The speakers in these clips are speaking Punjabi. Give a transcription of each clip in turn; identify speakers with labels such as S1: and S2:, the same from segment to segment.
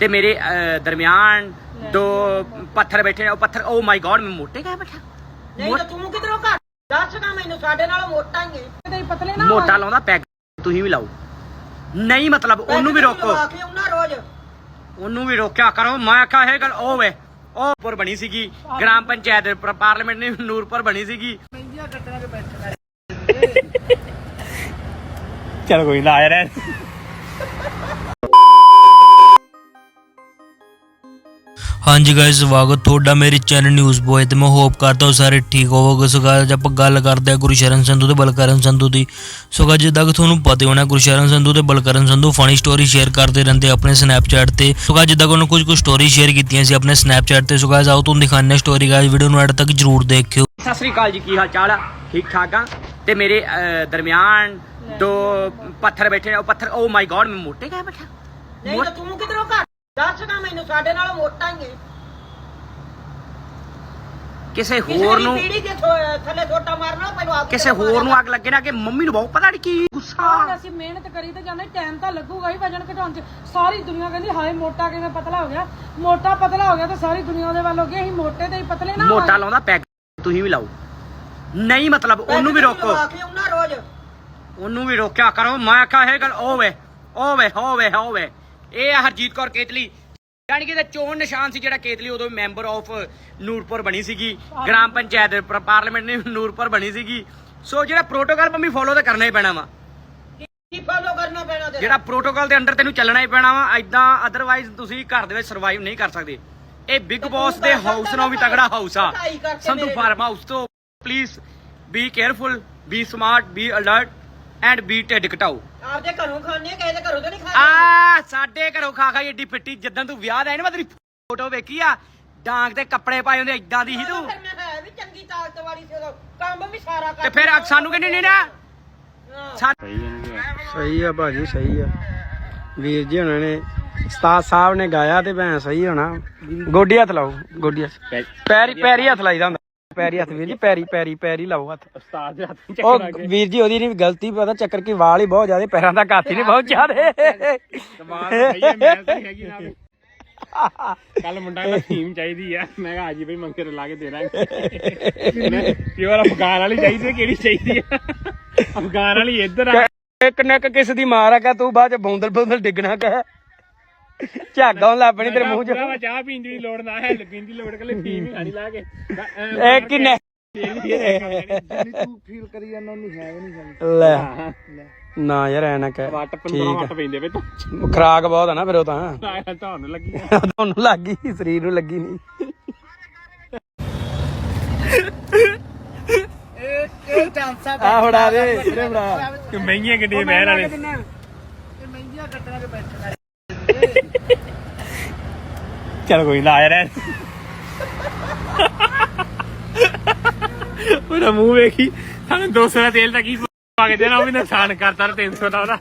S1: ਤੇ ਮੇਰੇ ਦਰਮਿਆਨ ਦੋ ਪੱਥਰ ਬੈਠੇ ਨੇ ਉਹ ਪੱਥਰ ਓ ਮਾਈ ਗॉड ਮੈਂ ਮੋਟੇ ਕਾ ਬੈਠਾ?
S2: ਨਹੀਂ ਤਾਂ ਤੂੰ ਕਿਧਰੋਂ ਘਰ ਦੱਸਗਾ ਮੈਨੂੰ ਸਾਡੇ ਨਾਲ ਮੋਟਾ ਹੀ ਹੈ।
S3: ਤੇ ਪਤਲੇ ਨਾ
S1: ਮੋਟਾ ਲਾਉਂਦਾ ਪੈਗ ਤੁਸੀਂ ਵੀ ਲਾਓ। ਨਹੀਂ ਮਤਲਬ ਉਹਨੂੰ ਵੀ ਰੋਕੋ।
S2: ਉਹਨਾਂ ਰੋਜ਼।
S1: ਉਹਨੂੰ ਵੀ ਰੋਕਿਆ ਕਰੋ। ਮੈਂ ਆਖਿਆ ਇਹ ਗੱਲ ਉਹ ਵੇ ਉਹ ਪੁਰ ਬਣੀ ਸੀਗੀ। ਗ੍ਰਾਮ ਪੰਚਾਇਤ ਪਰ- ਪਾਰਲੀਮੈਂਟ ਨੇ ਨੂਰਪੁਰ ਬਣੀ ਸੀਗੀ। ਚਲ ਕੋਈ ਨਾ ਆਇਆ ਰਹਿ।
S4: ਹਾਂਜੀ ਗਾਇਸ ਸਵਾਗਤ ਤੁਹਾਡਾ ਮੇਰੇ ਚੈਨਲ ਨਿਊਜ਼ ਬੋਏ ਤੇ ਮੈਂ ਹੋਪ ਕਰਦਾ ਹਾਂ ਸਾਰੇ ਠੀਕ ਹੋਵੋਗੇ। ਸੋ ਅੱਜ ਆਪਾਂ ਗੱਲ ਕਰਦੇ ਹਾਂ ਗੁਰਸ਼ਰਨ ਸੰਧੂ ਤੇ ਬਲਕਰਨ ਸੰਧੂ ਦੀ। ਸੋ guys, ਜਿੱਦਾਂ ਕਿ ਤੁਹਾਨੂੰ ਪਤਾ ਹੀ ਹੋਣਾ ਗੁਰਸ਼ਰਨ ਸੰਧੂ ਤੇ Balkaran Sandhu funny story share ਕਰਦੇ ਰਹਿੰਦੇ ਆਪਣੇ ਸਨੈਪਚੈਟ ਤੇ। ਸੋ guys, ਜਿੱਦਾਂ ਕਿ ਉਹਨਾਂ ਕੁਝ ਕੁ ਸਟੋਰੀ ਸ਼ੇਅਰ ਕੀਤੀਆਂ ਸੀ ਆਪਣੇ ਸਨੈਪਚੈਟ ਤੇ। ਸੋ guys, ਆਓ ਤੁਹਾਨੂੰ ਦਿਖਾਉਂਦੇ ਹਾਂ ਸਟੋਰੀ ਗਾਇਸ ਵੀਡੀਓ ਨੂੰ ਐਡ ਤੱਕ ਜਰੂਰ ਦੇਖਿਓ।
S1: ਸਤਿ ਸ੍ਰੀ ਅਕਾਲ ਜੀ ਕੀ ਹਾਲ ਚਾਲ ਆ? ਠੀਕ ਠਾਕ ਆ? ਤੇ ਮੇਰੇ ਦਰਮਿਆਨ ਦੋ ਪੱਥਰ ਬੈਠੇ ਨੇ ਉਹ ਪੱਥਰ ਓ ਮਾਈ ਗॉड ਮੈਂ ਮੋਟੇ ਕਾ ਬੈਠਾ।
S2: ਨਹੀਂ ਤਾਂ ਤੂੰ ਕਿਧਰੋਂ ਘਰ ਦੱਸਗਾ ਮੈਨੂੰ ਸਾਡੇ ਨਾਲ ਮੋਟਾ ਹੀ ਹੈ।
S1: ਕਿਸੇ ਹੋਰ
S2: ਦੀ
S1: ਨੂੰ
S2: ਪੀੜੀ ਦੇ ਥੋ- ਥੱਲੇ ਛੋਟਾ ਮਾਰਨਾ ਪਹਿਲਾਂ ਆਪ
S1: ਕਿਸੇ ਹੋਰ ਨੂੰ ਅੱਗ ਲੱਗੇ ਨਾ ਕਿ ਮੰਮੀ ਨੂੰ ਬਹੁਤ ਪਤਾ ਨਹੀਂ ਕੀ
S3: ਹੁਣ
S1: ਗੁੱਸਾ
S3: ਅਸੀਂ ਮਿਹਨਤ ਕਰੀ ਤੇ ਜਾਂਦੇ ਟਾਈਮ ਤਾਂ ਲੱਗੂਗਾ ਹੀ ਵਜਨ ਘਟਾਉਣ ਚ। ਸਾਰੀ ਦੁਨੀਆ ਕਹਿੰਦੀ ਹਾਏ ਮੋਟਾ ਕਿਵੇਂ ਪਤਲਾ ਹੋ ਗਿਆ? ਮੋਟਾ ਪਤਲਾ ਹੋ ਗਿਆ ਤੇ ਸਾਰੀ ਦੁਨੀਆ ਉਹਦੇ ਵੱਲ ਹੋ ਗਈ ਅਸੀਂ ਮੋਟੇ ਤੇ ਹੀ ਪਤਲੇ ਨਾ
S1: ਮੋਟਾ ਲਾਉਂਦਾ ਪੈਗ ਤੁਸੀਂ ਵੀ ਲਾਓ। ਨਹੀਂ ਮਤਲਬ ਉਹਨੂੰ ਵੀ ਰੋਕੋ।
S2: ਉਹਨਾਂ ਰੋਜ਼।
S1: ਉਹਨੂੰ ਵੀ ਰੋਕਿਆ ਕਰੋ ਮੈਂ ਆਖਿਆ ਇਹ ਗੱਲ ਉਹ ਵੇ ਉਹ ਵੇ ਉਹ ਵੇ ਉਹ ਵੇ। ਇਹ ਆ ਹਰਜੀਤ ਕੌਰ ਕੇਤਲੀ। ਯਾਨੀ ਕਿ ਇਹਦਾ ਚੋਣ ਨਿਸ਼ਾਨ ਸੀ ਜਿਹੜਾ ਕੇਤਲੀ ਉਦੋਂ ਮੈਂਬਰ ਆਫ ਨੂਰਪੁਰ ਬਣੀ ਸੀਗੀ। ਗ੍ਰਾਮ ਪੰਚਾਇਤ ਪਰ- ਪਾਰਲੀਮੈਂਟ ਨੇ ਨੂਰਪੁਰ ਬਣੀ ਸੀਗੀ। ਸੋ ਜਿਹੜਾ ਪ੍ਰੋਟੋਕਾਲ ਮੰਮੀ ਫੋਲੋ ਤਾਂ ਕਰਨਾ ਹੀ ਪੈਣਾ ਵਾ।
S2: ਕੀ ਫੋਲੋ ਕਰਨਾ ਪੈਣਾ ਤੇ?
S1: ਜਿਹੜਾ ਪ੍ਰੋਟੋਕਾਲ ਦੇ ਅੰਡਰ ਤੈਨੂੰ ਚੱਲਣਾ ਹੀ ਪੈਣਾ ਵਾ ਐਦਾਂ ਅਦਰਵਾਈਜ਼ ਤੁਸੀਂ ਘਰ ਦੇ ਵਿੱਚ ਸਰਵਾਈਵ ਨਹੀਂ ਕਰ ਸਕਦੇ। ਇਹ ਬਿਗ ਬੌਸ ਦੇ ਹਾਊਸ ਨਾਲੋਂ ਵੀ ਤਗੜਾ ਹਾਊਸ ਆ। ਸੰਧੂ ਫਾਰਮ ਹਾਊਸ ਤੋਂ please be careful be smart be alert and be ਢਿੱਡ ਘਟਾਓ।
S2: ਆਪਦੇ ਘਰੋਂ ਖਾਣੇ ਕਿਸੇ ਦੇ ਘਰੋਂ ਤਾਂ ਨਹੀਂ ਖਾਣੇ
S1: ਆ ਸਾਡੇ ਘਰੋਂ ਖਾ ਖਾ ਏਡੀ ਫਿੱਟੀ ਜਦੋਂ ਤੂੰ ਵਿਆਹ ਦਾ ਆਇਆ ਨਾ ਮੈਂ ਤੇਰੀ ਫੋਟੋ ਵੇਖੀ ਆ ਡਾਂਗ ਤੇ ਕੱਪੜੇ ਪਾਏ ਹੁੰਦੇ ਇਦਾਂ ਦੀ ਸੀ ਤੂੰ।
S2: ਫਿਰ ਮੈਂ ਹੈ ਵੀ ਚੰਗੀ ਤਾਕਤ ਵਾਲੀ ਸੀ ਉਦੋਂ। ਕੰਮ ਵੀ ਸਾਰਾ ਕਰ
S1: ਤੇ ਫਿਰ ਸਾਨੂੰ ਕਹਿੰਦੀ ਨਹੀਂ ਨਾ ਸਾ-
S5: ਸਹੀ ਆ। ਭਾਜੀ ਸਹੀ ਆ। ਵੀਰ ਜੀ ਉਹਨਾਂ ਨੇ ਉਸਤਾਦ ਸਾਹਿਬ ਨੇ ਗਾਇਆ ਤੇ ਭੈਣ ਸਹੀ ਹੋਣਾ। ਗੋਡੀ ਹੱਥ ਲਾਓ ਗੋਡੀ ਹੱਥ। ਪੈਰੀ ਪੈਰੀ ਹੱਥ ਲਾਈਦਾ ਹੁੰਦਾ। ਪੈਰੀ ਹੱਥ ਵੀਰ ਜੀ ਪੈਰੀ ਪੈਰੀ ਪੈਰੀ ਲਾਓ ਹੱਥ।
S1: ਉਸਤਾਦ ਦੇ ਹੱਥ
S5: ਉਹ ਵੀਰ ਜੀ ਉਹਦੀ ਨਹੀਂ ਗਲਤੀ ਪਤਾ ਚੱਕਰ ਕੀ ਵਾਲ ਹੀ ਬਹੁਤ ਜ਼ਿਆਦੇ ਪੈਰਾਂ ਹੱਥ ਹੀ ਨਹੀਂ ਬਹੁਤ ਜ਼ਿਆਦੇ।
S6: ਕੱਲ ਮੁੰਡਾ ਕਹਿੰਦਾ ਥੀਮ ਚਾਹੀਦੀ ਆ। ਮੈਂ ਕਿਹਾ ਆਜੀ ਬਈ ਮੰਗੇ ਲਾ ਕੇ ਦੇ ਦਾਂਗੇ। ਪਿਓਰ ਅਫਗਾਨ ਵਾਲੀ ਚਾਹੀਦੀ ਕਿਹੜੀ ਚਾਹੀਦੀ ਆ? ਅਫਗਾਨ ਵਾਲੀ ਇੱਧਰ ਆ।
S5: ਇੱਕ ਨੱਕ ਕਿਸ ਦੀ ਮਾਰ ਆ ਕਾ ਤੂੰ ਬਾਅਦ ਚ ਬੌਂਦਲ ਬੌਂਦਲ ਡਿੱਗਣਾ ਕਹ। ਝਾਗਾ ਲੱਭਣੀ ਤੇਰੇ ਮੂੰਹ ਚ।
S6: ਭਰਾਵਾ ਚਾਹ ਪੀਣ ਦੀ ਲੋੜ ਨਾ ਹੈ ਪੀਣ ਦੀ ਲੋੜ ਕੱਲੇ ਫੀਮ ਹੀ ਖਾਣੀ ਲਾ ਕੇ।
S5: ਇਹ ਕਿੰਨੇ ਲੈ। ਨਾ ਯਾਰ ਐ ਨਾ ਕਹਿ।
S6: ਵੱਟ ਪੰਦਰਾਂ
S5: ਠੀਕ
S6: ਵੱਟ ਪੈਂਦੇ ਵੇ ਤੂੰ।
S5: ਖੁਰਾਕ ਬਹੁਤ ਆ ਨਾ ਫਿਰ ਉਹ ਤਾਂ।
S6: ਤੁਹਾਨੂੰ ਲੱਗੀ।
S5: ਤੁਹਾਨੂੰ ਲੱਗ ਗਈ ਸਰੀਰ ਨੂੰ ਲੱਗੀ ਨਹੀਂ। ਆ ਫੜਾ ਦੇ ਇਧਰੇ ਫੜਾ।
S6: ਕਿ ਮਹਿੰਗੀਆਂ ਗੱਡੀਆਂ ਬਹਿਣ ਵਾਲੇ।
S1: ਚੱਲ ਕੋਈ ਨਾ ਆਇਆ ਰਹਿ
S6: ਉਹਦਾ ਮੂੰਹ ਵੇਖੀ ਸਾਨੂੰ 200 ਦਾ ਤੇਲ ਤਾਂ ਕੀ ਪਾ ਕੇ ਦੇਣਾ ਉਹ ਵੀ ਨੁਕਸਾਨ ਕਰਤਾ 300 ਦਾ ਉਹਦਾ।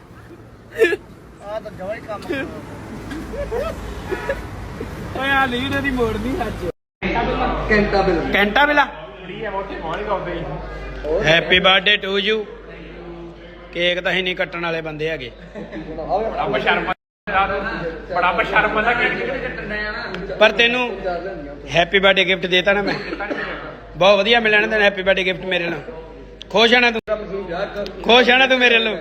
S5: ਓਏ ਆ ਲੀਡ ਦੀ ਮੋੜਨੀ ਅੱਜ
S1: ਕੈਂਟਾ ਬਿਲਾ। Happy birthday to you cake ਤਾਂ ਹੀ ਨਹੀਂ ਕੱਟਣ ਵਾਲੇ ਬੰਦੇ ਹੈਗੇ।
S6: ਬੜਾ ਬਸ਼ਰਮ ਬੜਾ ਬਸ਼ਰਮ ਦਾ ਕੇਕ
S1: ਪਰ ਤੈਨੂੰ ਹੈਪੀ ਬਰਥਡੇ ਗਿਫਟ ਦੇਤਾ ਨਾ ਮੈਂ। ਬਹੁਤ ਵਧੀਆ ਮਿਲਿਆ ਨਾ ਤੈਨੂੰ ਹੈਪੀ ਬਰਥਡੇ ਗਿਫਟ ਮੇਰੇ ਨਾਲ। ਖੁਸ਼ ਆਣਾ ਤੂੰ। ਖੁਸ਼ ਆਣਾ ਤੂੰ ਮੇਰੇ ਵੱਲੋਂ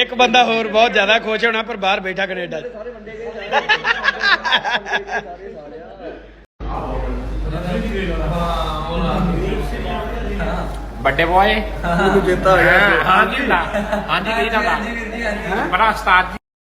S1: ਇੱਕ ਬੰਦਾ ਹੋਰ ਬਹੁਤ ਜ਼ਿਆਦਾ ਖੁਸ਼ ਹੋਣਾ ਪਰ ਬਾਹਰ ਬੈਠਾ ਕੈਨੇਡਾ 'ਚ।
S6: ਵੱਡੇ ਬੋਏ ਮੈਨੂੰ ਗਿਆ। ਹਾਂਜੀ ਨਾ ਹਾਂਜੀ ਕਹੀ ਜਾਂਦਾ ਬੜਾ ਉਸਤਾਦ ਜੀ।